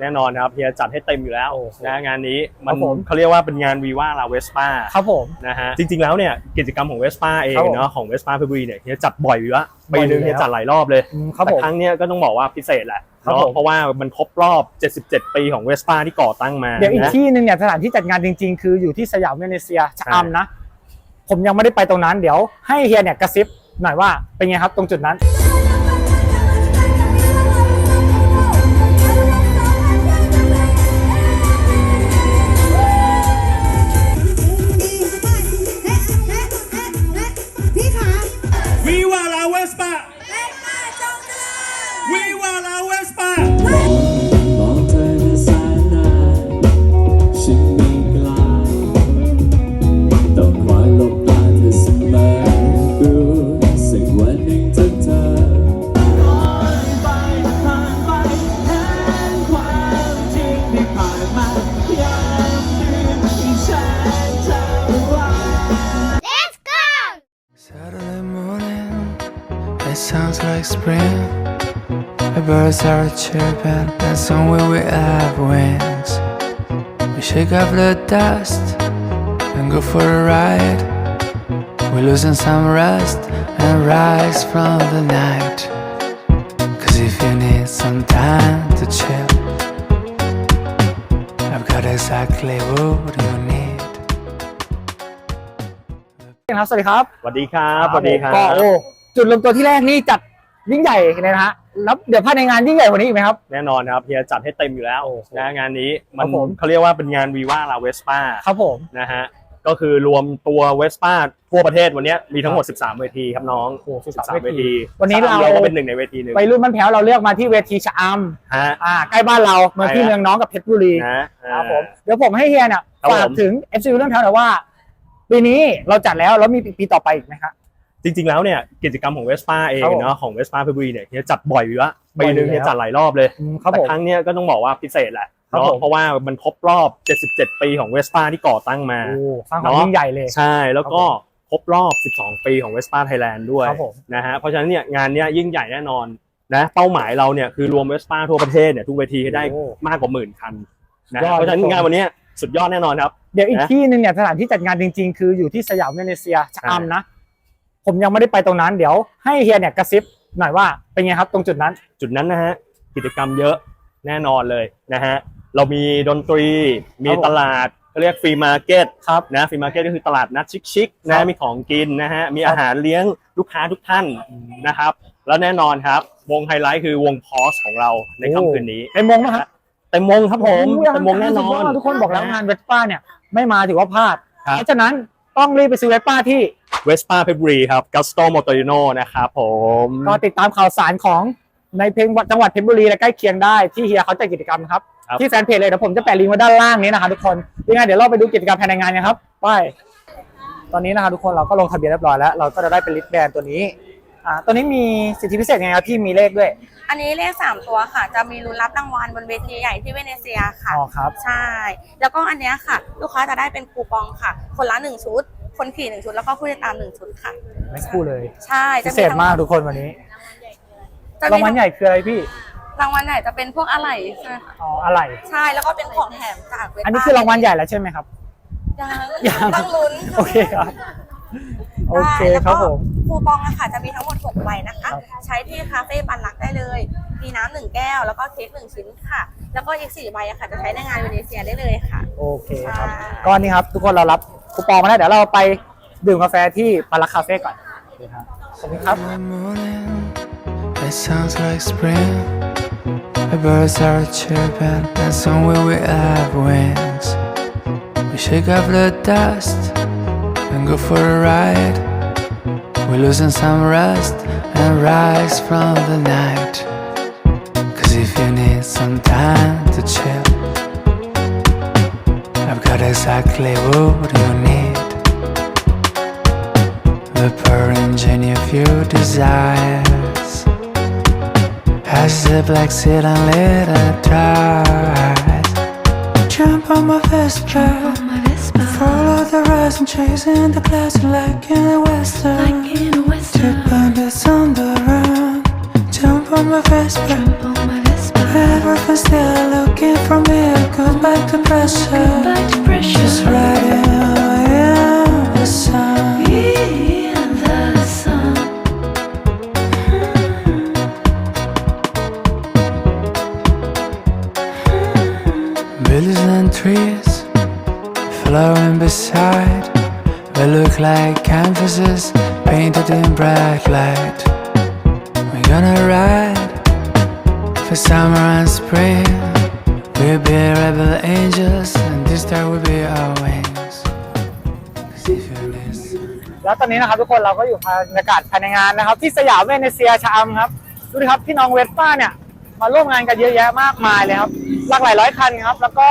แน่นอนครับเฮียจัดให้เต็มอยู่แล้วโอ้โหนะงานนี้ครัมับนผมเขาเรียกว่าเป็นงานวีว่าลาเวสป้าครับผมนะฮะจริงๆแล้วเนี่ยกิจกรรมของเวสป้าเองครับผมเนาะของเวสป้าเพชรบุรีเนี่ยเฮียจัดบ่อยอยู่ละบ่ปีอยอยู่หนึงเฮียแล้วจัดหลายรอบเลยอืมครับแต่ผมครั้งเนี้ยก็ต้องบอกว่าพิเศษแหละครับเนาะผมเพราะว่ามันครบรอบ 77 ปีของเวสป้าที่ก่อตั้งมาเดี๋ยวอีกนะที่หนึ่งเนี่ยสถานที่จัดงานจริง ๆ คืออยู่ที่สยามเวเนเซียชะอำนะ ผมยังไม่ได้ไปตรงนั้นเดี๋ยวให้เฮียเนี่ยกระซิบหน่อยว่าเป็นไงครับตรงจุดนั้น like spring. The birds are chirping And somewhere we have wings. We shake off the dust And go for a ride. We're losing some rust And rise from the night. Cause if you need some time to chill I've got exactly what you need. ครับสวัสดีครับ สวัสดีครับ สวัสดีครับ ยิ่งใหญ่เลยนะฮะแล้วเดี๋ยวภายในงานยิ่งใหญ่กว่านี้อีกไหมครับ แน่นอนครับเฮียจัดให้เต็มอยู่แล้วโอ้โหนะงานนี้มัครันบผม เขาเรียกว่าเป็นงานวีว่าลาเวสป้าครับผม นะฮะก็คือรวมตัวเวสป้าทั่วประเทศวันเนี้ยมีทั้งหมด 13 เวทีครับน้องโอ้โห13เวทีวันนี้เราชะอำก็เป็นหนึ่งในเวทีหนึ่งวัยรุ่นบ้านแพ้วเราเลือกมาที่เวทีชะอฮะำอ่าใกล้บ้านเราเมืองพี่ใช่ครับเมืองน้องกับเพชรบุรี นะ ครับผมเดี๋ยวผมให้เฮียเนี่ยครับฝากผมถึง FC เรื่องแถวหน่อยว่า ปีนี้เราจัดแล้วแล้วมีปีต่อไปอีกไหมครับ จริงๆแล้วเนี่ยกิจกรรมของเวสป้าเองครับผมเนาะของเวสป้าเพชรบุรีเนี่ยเฮียจัดบ่อยอยู่ละบ่อยปีอยู่หนึงแล้วเฮียจัดหลายรอบเลยอืมครับแต่ผมครั้งเนี้ยก็ต้องบอกว่าพิเศษแหละครับเนาะผมเพราะว่ามันครบรอบ 77 ปีของเวสป้าที่ก่อตั้งมาโอ้สร้างความเนาะยิ่งใหญ่เลยใช่แล้วก็ครบรอบ 12 ปีของเวสป้าไทยแลนด์ด้วยครับผมนะฮะเพราะฉะนั้นเนี่ยงานเนี้ยยิ่งใหญ่แน่นอนนะเป้าหมายเราเนี่ยคือรวมเวสป้าทั่วประเทศเนี่ยทุกเวทีให้ได้โอ้มากกว่าหมื่นคันนะยอดเพราะฉะนั้นครับผมงานวันเนี้ยสุดยอดแน่นอนครับ เดี๋ยวอีกนะที่หนึ่งเนี่ยสถานที่จัดงานจริง ๆ คืออยู่ที่สยามเวเนเซียชะอำนะ ผมยังไม่ได้ไปตรงนั้น เดี๋ยวให้เฮียเนี่ยกระซิบหน่อยว่าเป็นไงครับตรงจุดนั้น จุดนั้นนะฮะกิจกรรมเยอะแน่นอนเลยนะฮะเรามีดนตรีมีครับผมตลาดเขาเรียกฟรีมาร์เก็ตครับนะฟรีมาร์เก็ตก็คือตลาดนัดชิคๆครันะบมีของกินนะฮะมีครับอาหารเลี้ยงลูกค้าทุกท่านนะครับ แล้วแน่นอนครับ วงไฮไลท์คือวงพอสของเราในค่ำคืนนี้เต็มวงนะครับเต็มวงครับผมโอ้โหเต็มวงแน่นอนสุดยดทุกคนบอกแล้วงานเวสป้าเนี่ยไม่มาถือว่าพลาดครับเพราะฉะนั้น ต้องรีบไปซื้อเวสป้าที่เวสป้าเพชรบุรีครับกัสโตมอเตอร์โนนะครับผมก็ติดตามข่าวสารของในเพลงจังหวัดเพชรบุรีและใกล้เคียงได้ที่เฮียเขาจัดกิจกรรมครับ ครับ ที่แฟนเพจเลยเดี๋ยวผมจะแปะลิงก์ไว้ด้านล่างนี้นะครับทุกคนยังไงเดี๋ยวเราไปดูกิจกรรมภายในงานกันครับไปตอนนี้นะครับทุกคนเราก็ลงทะเบียนเรียบร้อยแล้ว เราก็จะได้เป็นลิสต์แบนตัวนี้ อ่าตัวนี้มีสิทธิพิเศษยังไงครับพี่มีเลขด้วย อันนี้เลขสามตัวค่ะ จะมีลุ้นรับรางวัลบนเวทีใหญ่ที่เวเนเซียค่ะ อ๋อครับ ใช่ แล้วก็อันเนี้ยค่ะ ลูกค้าจะได้เป็นคูปองค่ะ คนละหนึ่งชุด คนขี่หนึ่งชุดแล้วก็ผู้ติดตามหนึ่งชุดค่ะ ไม่คู่เลย ใช่พิเศษมากทุกคนวันนี้จะรางวัลใหญ่คืออะไรพี่ รางวัลใหญ่จะเป็นพวกอะไรใช่ไหมคะอ๋ออะไร ใช่แล้วก็เป็นของแถมจากเวอันนี้คือรางวัลใหญ่แล้วใช่ไหมครับ ยังยัง ต้องลุ้นค่ะโอเคครับ โอเคได้แล้วครับก็ผมคูปองอะค่ะจะมีทั้งหมด6ใบนะคะ ครับ ใช้ที่คาเฟ่บันลักได้เลย มีน้ำหนึ่งแก้ว แล้วก็เค้กหนึ่งชิ้นค่ะ แล้วก็อีกสี่ใบอะค่ะ จะใช้ในงานเวเนเซียได้เลยค่ะ โอเคครับใช่ก็นี่ครับ ทุกคนเรารับคูปองมาแล้วเดี๋ยวเราไปดื่มกาแฟที่ปาราคาเฟ่ก่อนโอเคครับขอบคุณครับ In the morning, it sounds like spring. The birds are chirping, and somewhere we have wings. We shake off the dust and go for a ride. We're losing some rest and rise from the night. Cause if you need some time to chill, I've got exactly what you need. The purge in your few desires As the black seed and little dries Jump on my first Vespa Follow the rise and chasing the clouds like in the western Like in a western Tip on the on the run Jump on my Vespa Everything's still looking from here. Goes back to pressure. Back to pressure. Just riding be rebel angels, and this time will be our wings. If you listen. แล้วตอนนี้นะครับทุกคนเราก็อยู่ภายบรรยากาศภายในงานนะครับ ที่สยามเวเนเซียชะอำครับ ดูดิครับพี่น้องเวสป้าเนี่ย มาร่วมงานกันเยอะแยะมากมายเลยครับ หลากหลายร้อยคันครับ แล้วก็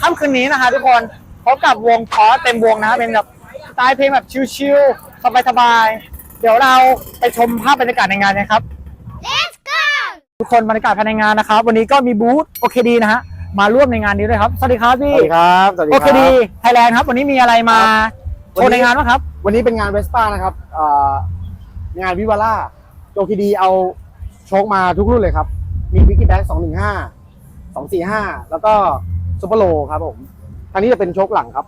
ค่ำคืนนี้นะคะทุกคนพบกับวงพอเต็มวงนะครับเป็นแบบสไตล์เพลงแบบชิลๆสบายๆเดี๋ยวเราไปชมภาพบรรยากาศในงานกันครับ Let's go ทุกคนบรรยากาศภายในงานนะครับ วันนี้ก็มีบูธโอเคดีนะฮะ มาร่วมในงานนี้ด้วยครับ สวัสดีครับพี่สวัสดีครับสวัสดีโอคเคดีรับ ไทยแลนด์ครับ วันนี้มีอะไรมาโชว์ในงานบ้างครับ วันนี้เป็นงานเวสป้านะครับเอ่องานวิวาร่าโจคีดีเอาโชคมาทุกรุ่นเลยครับ มีวิกกี้แบ็กสองหนึ่งห้าสองสี่ห้าแล้วก็ซูเปอร์โลครับผมทางนี้จะเป็นโชคหลังครับ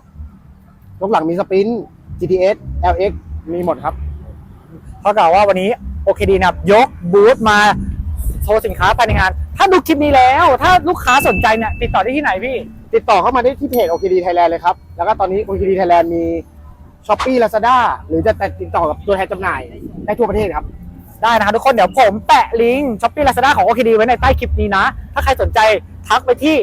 โชคหลังมีสปริน GTS LX มีหมดครับเท่ากับว่าวันนี้โอเคดีนะครับยกบูธมา โชว์สินค้าภายในงาน ถ้าดูคลิปนี้แล้ว ถ้าลูกค้าสนใจเนี่ยติดต่อได้ที่ไหนพี่ ติดต่อเข้ามาได้ที่เพจ OKD Thailand เลยครับ แล้วก็ตอนนี้ OKD Thailand มี Shopee Lazada หรือจะติดต่อกับตัวแทนจำหน่ายได้ทั่วประเทศครับ ได้นะครับทุกคนเดี๋ยวผมแปะลิงก์ช้อปปี้ลาซาด้าของโอเคดีไว้ในใต้คลิปนี้นะ ถ้าใครสนใจทักไปที่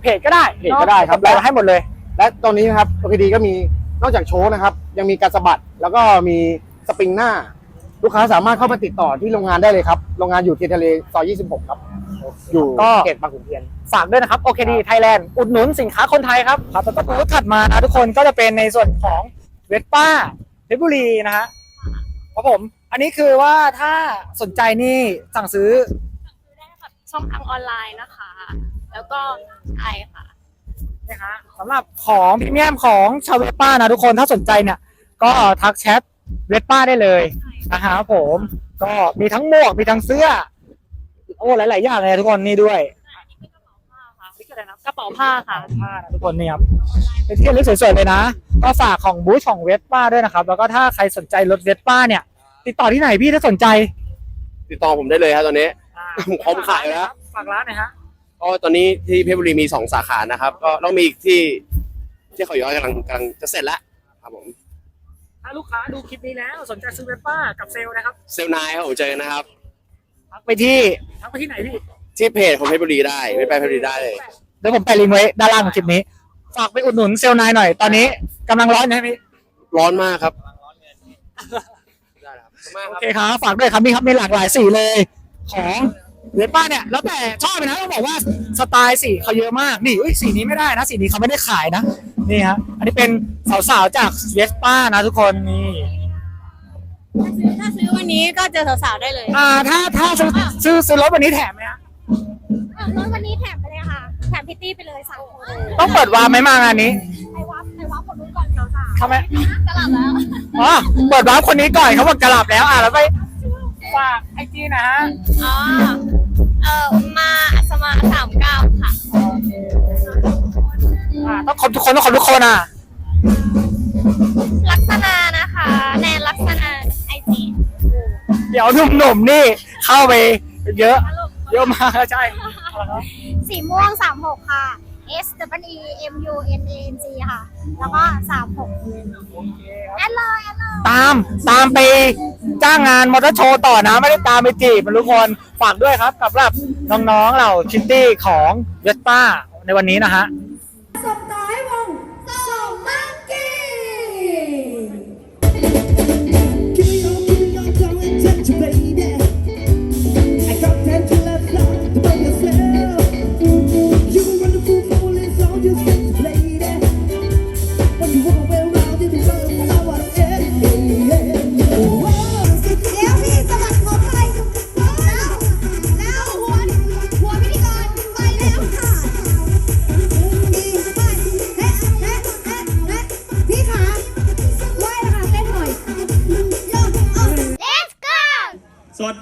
เพจก็ได้เพจก็ได้ครับ แปะให้หมดเลย และตอนนี้นะครับ OKD ก็มีนอกจากโชว์นะครับ ยังมีการสะบัดแล้วก็มีสปริงหน้า ลูกค้าสามารถเข้ามาติดต่อที่โรงงานได้เลยครับ โรงงานอยู่เทียนทะเลซอย 26 ครับ อยู่ก็ เขตบางขุนเทียน ฝากด้วยนะครับโอเคดีไทยแลนด์อุดหนุนสินค้าคนไทยครับครับแล้วก็บูธถัดมานะทุกคนก็จะเป็นในส่วนของเวสป้าเพชรบุรีนะฮะครับผม อันนี้คือว่าถ้าสนใจนี่สั่งซื้อได้ค่ะช่องทางออนไลน์นะคะ แล้วก็ใช่ค่ะ นะฮะสำหรับของพรีเมียมของชาวเวสป้านะทุกคนถ้าสนใจเนี่ย ก็ทักแชท เวสป้าได้เลยนะครับผม ก็มีทั้งหมวกมีทั้งเสื้อ โอ้หลาย ๆ อย่างเลยทุกคนนี่ด้วยกระเป๋าผ้าค่ะผ้านะทุกคนนี่ครับเป็นที่ระลึกสวยๆเลยนะ ก็ฝากของบูธของเวสป้าด้วยนะครับ แล้วก็ถ้าใครสนใจรถเวสป้าเนี่ย ติดต่อที่ไหนพี่ถ้าสนใจติดต่อผมได้เลยครับตอนนี้ผมพร้อมขายแล้ว ฝากร้านหน่อยฮะก็ตอนนี้ที่เพชรบุรีมีสองสาขานะครับ ก็ต้องมีอีกที่ที่เขาย้อยกำลังกำลังจะเสร็จแล้วครับผม ถ้าลูกค้าดูคลิปนี้แล้วสนใจซื้อเวสป้ากับเซลล์นะครับเซลลนายครับผมเจอกันนะครับ ทักไปที่ทักไปที่ไหนพี่ที่เพจของเพชรบุรีได้ไม่ไปเพชรบุรีได้เลย เดี๋ยวผมแปะลิงก์ไว้ด้านล่างของคลิปนี้ ฝากไปอุดหนุนเซลล์นายหน่อย ตอนนี้กำลังร้อนนะพี่ร้อนมากครับได้ครับขอบคุณมากโอครับ เคครับ ฝากด้วยครับนี่ครับมีหลากหลายสีเลย ของ เวสป้าเนี่ยแล้วแต่ชอบเลยนะต้องบอกว่าสไตล์สีเขาเยอะมากนี่อุ้ยสีนี้ไม่ได้นะสีนี้เขาไม่ได้ขายนะนี่ฮะอันนี้เป็นสาวๆจากเวสป้านะทุกคนนี่ถ้าซื้อวันนี้ก็เจอสาวๆได้เลยอ่าถ้าถ้าซื้อซื้อซื้อรถวันนี้แถมไหมฮะรถวันนี้แถมไปเลยค่ะ แถมพิตตี้ไปเลยสั่งคนเลยต้องเปิดวาร์ปไหมมางานนี้ไอ้วับไอ้วับคนนู้นก่อนสาวทำไมๆจะหลับแล้วอ๋อเปิดวาร์ปคนนี้ก่อนเขาบอกกระหลับแล้วอะแล้วไปฝากไอจีนะฮะ อ๋อ เออมาสมาสามเก้าค่ะ อ่าต้องขอบทุกคนต้องขอบทุกคนอะลักษณะนะคะ แนนลักษณะไอจีเดี๋ยวหนุ่มๆนี่ เข้าไป เยอะ เยอะมากใช่ สีม่วงสามหกค่ะ S W E M U N A N G ค่ะ แล้วก็สามหกแอดเลยแอดเลยตามตามไปจ้างงานมอเตอร์โชว์ต่อนะ ไม่ได้ตามไปจีบมันทุกคนฝากด้วยครับกับรับน้องๆเราชิตตี้ของเวสป้าในวันนี้นะฮะ ส่งต่อให้วงส่งมังกี้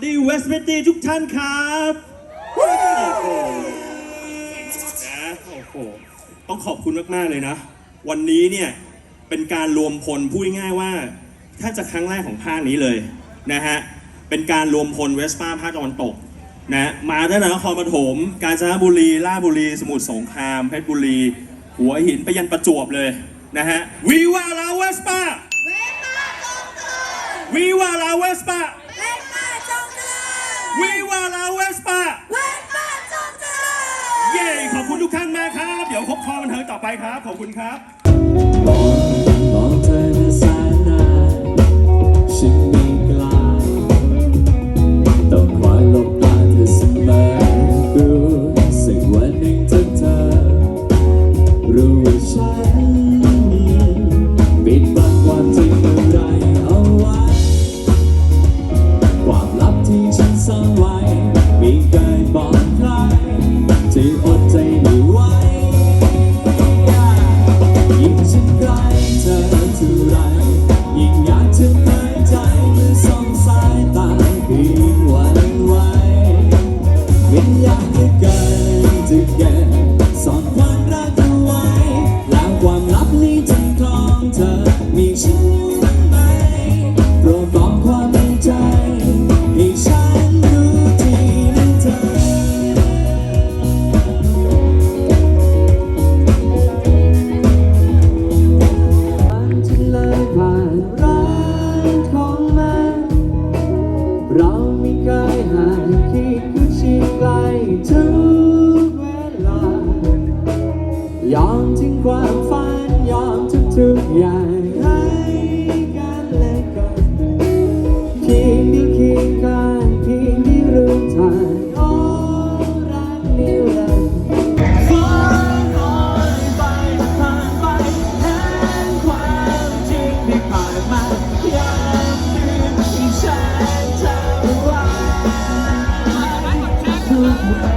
Let's go สวัสดีเวสเบตี้ทุกท่านครับนะโอ้โหต้องขอบคุณมากๆเลยนะ วันนี้เนี่ยเป็นการรวมพลพูดง่ายๆว่าถ้าจะครั้งแรกของภาคนี้เลยนะฮะ เป็นการรวมพลเวสป้าภาคตะวันตกนะมาตั้งแต่นครปฐมกาญจนบุรีราชบุรี สมุทรสงครามเพชรบุรี หัวหินไปยันประจวบเลยนะฮะวีวาลาเวสป้าวีวา ลาเวสป้าวีวาลาเวสป้าเย้ขอบคุณทุกท่านมากครับ เดี๋ยวพบคอบันเทิงต่อไปครับ ขอบคุณครับ มองมองเธอในสาย ความฝันยอมทุกทุกอย่างให้กันและกันเพียงที่คิดกันเพียงที่รู้ทันโอ้รักนิรันดร์ทุกวัน